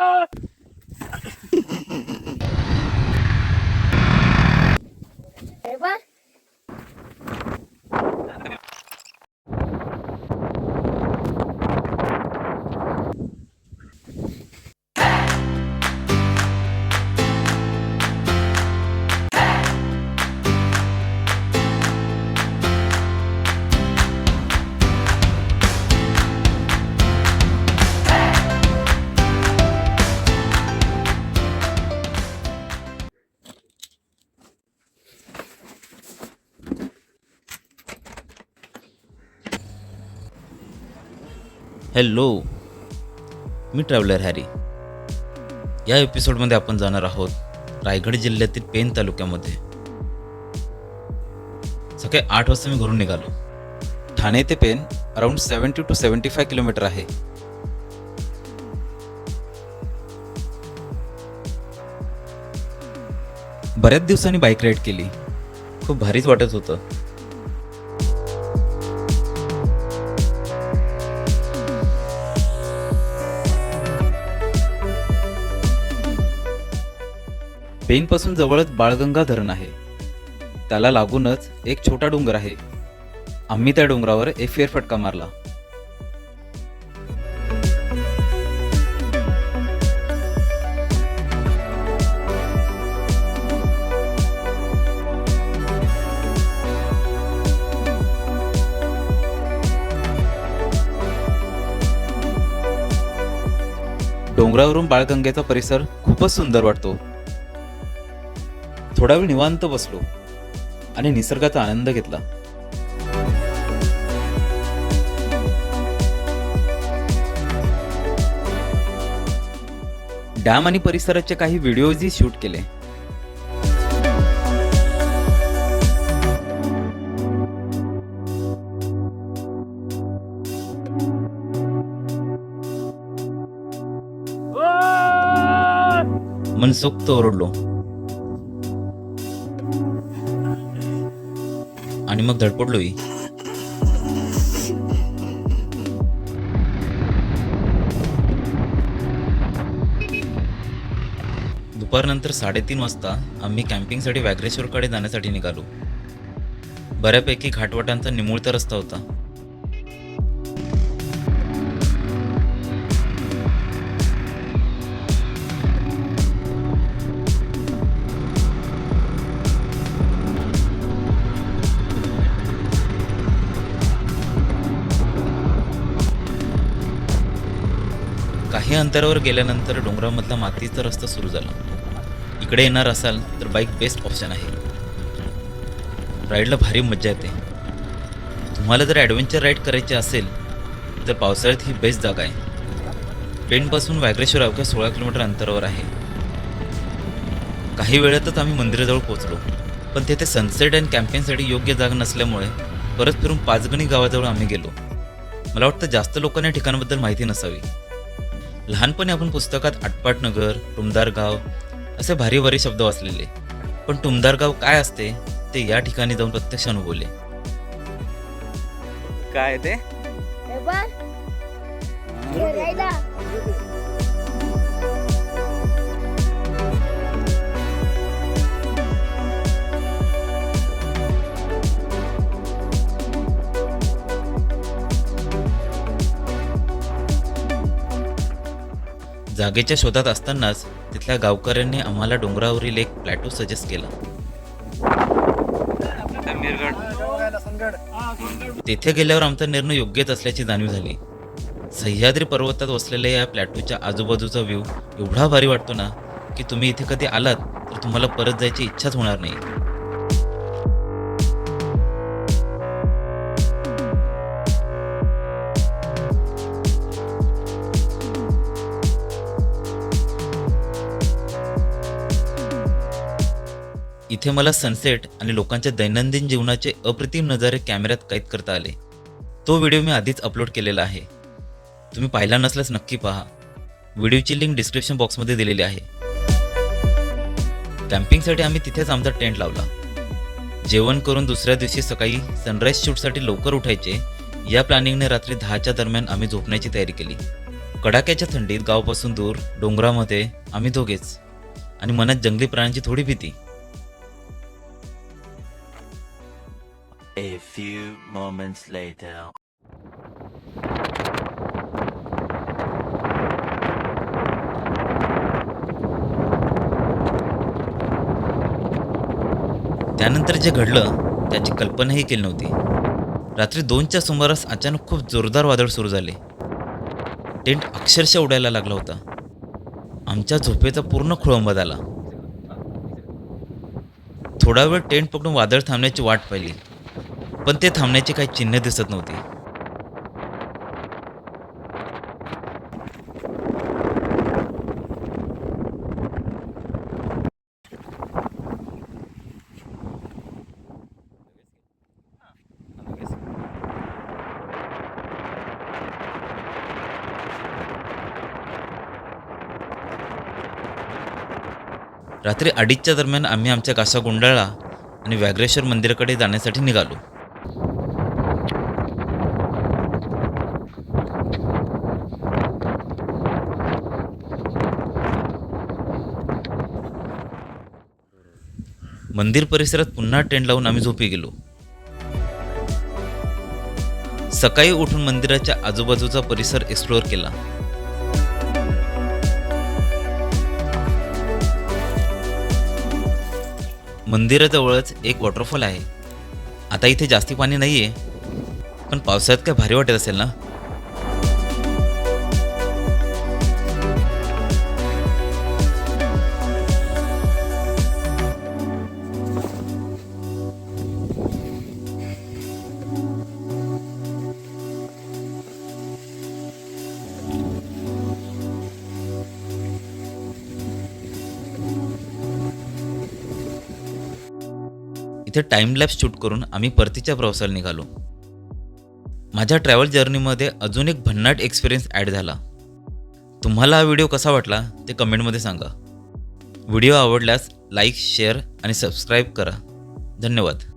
ah, hello मी traveller Harry. या एपिसोडमध्ये आपण जाणार आहोत रायगड जिल्ह्यातील पेन तालुक्यामध्ये. सकाळी आठ वाजता मी घरून निघालो. ठाणे ते Pen around seventy two seventy five kilometre आहे. बऱ्याच दिवसांनी बाईक राईड केली. खूप भारीच वाटत होतं. पेनपासून जवळच बाळगंगा धरण आहे. त्याला लागूनच एक छोटा डोंगर आहे. आम्ही त्या डोंगरावर एक फेरफटका मारला. डोंगरावरून बाळगंगेचा परिसर खूपच सुंदर वाटतो. थोडा वेळ निवांत बसलो आणि निसर्गाचा आनंद घेतला. डॅम आणि परिसराचे काही व्हिडिओजही शूट केले. मनसोक्त ओरडलो. आणि मग धडपडलोही दुपारनंतर साडेतीन वाजता आम्ही कॅम्पिंगसाठी व्याघ्रेश्वरकडे जाण्यासाठी निघालो. बऱ्यापैकी घाटवाटांचा निमुळता रस्ता होता. अंतरावर गेल्यानंतर डोंगरामधला मातीचा रस्ता सुरू झाला. इकडे येणार असाल तर बाईक बेस्ट ऑप्शन आहे. राईडला भारी मज्जा येते. तुम्हाला जर ॲडव्हेंचर राईड करायची असेल तर पावसाळ्यात ही बेस्ट जागा आहे. पेणपासून वायग्रेश्वर अवघ्या सोळा किलोमीटर अंतरावर आहे. काही वेळातच आम्ही मंदिराजवळ पोहोचलो पण तेथे सनसेट अँड कॅम्पेनसाठी योग्य जागा नसल्यामुळे परत फिरून पाचगणी गावाजवळ आम्ही गेलो. मला वाटतं जास्त लोकांना या ठिकाणाबद्दल माहिती नसावी. लहानपणी आपण पुस्तकात आटपाट नगर टुमदार गाव असे भारी भारी शब्द वाचलेले. पण टुमदार गाव काय असते ते या ठिकाणी जाऊन प्रत्यक्ष अनुभवले. काय ते? जागेच्या शोधात असतानाच तिथल्या गावकऱ्यांनी आम्हाला डोंगरावरील एक प्लॅटो सजेस्ट केला. तेथे गेल्यावर आमचा निर्णय योग्यच असल्याची जाणीव झाली. सह्याद्री पर्वतात वसलेल्या या प्लॅटोच्या आजूबाजूचा व्ह्यू एवढा भारी वाटतो ना की तुम्ही इथे कधी आलात तर तुम्हाला परत जायची इच्छाच होणार नाही. इथे मला सनसेट आणि लोकांच्या दैनंदिन जीवनाचे अप्रतिम नजारे कॅमेऱ्यात कैद करता आले. तो व्हिडिओ मी आधीच अपलोड केलेला आहे. तुम्ही पाहिला नसल्यास नक्की पहा. व्हिडिओची लिंक डिस्क्रिप्शन बॉक्समध्ये दिलेली आहे. कॅम्पिंगसाठी आम्ही तिथेच आमचा टेंट लावला. जेवण करून दुसऱ्या दिवशी सकाळी सनराईज शूटसाठी लवकर उठायचे या प्लॅनिंगने रात्री दहाच्या दरम्यान आम्ही झोपण्याची तयारी केली. कडाक्याच्या थंडीत गावापासून दूर डोंगरामध्ये आम्ही दोघेच. आणि मनात जंगली प्राण्यांची थोडी भीती. A few moments later. त्यानंतर जे घडलं त्याची कल्पनाही केली नव्हती. रात्री दोनच्या सुमारास अचानक खूप जोरदार वादळ सुरू झाले. टेंट अक्षरशः उडायला लागला होता. आमच्या झोपेचा पूर्ण खोळंबा झाला थोडा वेळ टेंट पकडून वादळ थांबण्याची वाट पाहिली. पण ते थांबण्याची काही चिन्ह दिसत नव्हती. रात्री अडीचच्या दरम्यान आम्ही आमच्या कासा गुंडाळा आणि व्याघ्रेश्वर मंदिराकडे जाण्यासाठी निघालो. मंदिर परिसरात पुन्हा टेंट लावून आम्ही झोपी गेलो. सकाळी उठून मंदिराच्या आजूबाजूचा परिसर एक्सप्लोअर केला. मंदिराजवळच एक वॉटरफॉल आहे. आता इथे जास्ती पाणी नाही आहे पण पावसाळ्यात काय भारी वाटत असेल ना? इथे टाइम लॅप्स शूट करून आम्ही परतीच्या प्रवासाला निघालो. माझ्या ट्रॅव्हल जर्नीमध्ये अजून एक भन्नाट एक्सपिरियन्स ॲड झाला. तुम्हाला हा व्हिडिओ कसा वाटला ते कमेंटमध्ये सांगा. व्हिडिओ आवडल्यास लाईक शेअर आणि सबस्क्राईब करा. धन्यवाद.